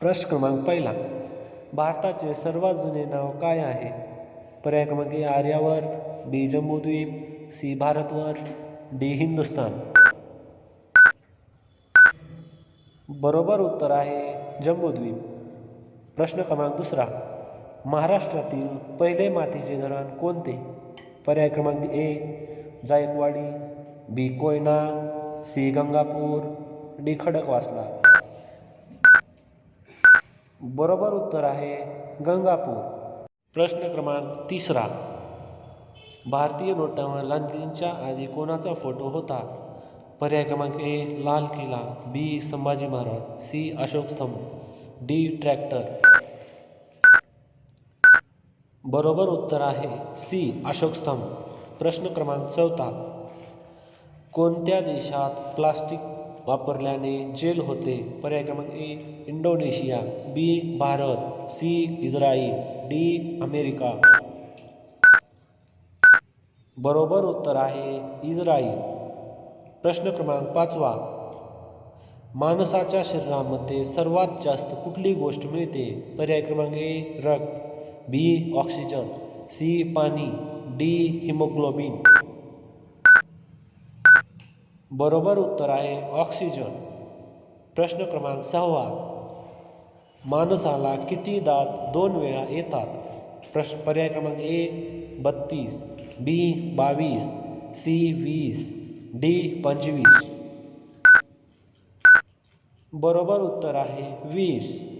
प्रश्न क्रमांक पहिला. भारताचे सर्वात जुने नाव काय आहे? पर्याय क्रमांक A Aryavarta B Jambudvipa C Bharatvarsha D Hindustan बरोबर उत्तर आहे जम्बूद्वीप. प्रश्न क्रमांक दुसरा. महाराष्ट्रातील पहिले मातीचे धरण कोणते? पर्याय क्रमांक A Jayakwadi B Koyna C Gangapur D Khadakwasla. बरोबर उत्तर आहे गंगापूर. प्रश्न क्रमांक तिसरा. भारतीय नोटांवर गांधींच्या आधी कोणाचा फोटो होता? पर्याय क्रमांक A Lal Killa. B Sambhaji Maharaj. C Ashok Stambh. D tractor. बरोबर उत्तर आहे सी अशोक स्तंभ. प्रश्न क्रमांक चौथा. कोणत्या देशात प्लास्टिक वापरल्याने जेल होते. पर्याय क्रमांक A Indonesia. B Bharat. C Israel D America. बरोबर उत्तर आहे इस्राईल प्रश्न क्रमांक पाचवा. माणसाच्या शरीरामध्ये सर्वात जास्त कुठली गोष्ट मिळते? पर्याय क्रमांक ए रक्त. B oxygen. सी पाणी. D haemoglobin. बरोबर उत्तर आहे ऑक्सिजन. प्रश्न क्रमांक सहावा. माणसाला किती दात दोन वेळा येतात? प्रश्न पर्याय क्रमांक ए बत्तीस बी बावीस सी वीस डी पंचवीस. बरोबर उत्तर आहे वीस.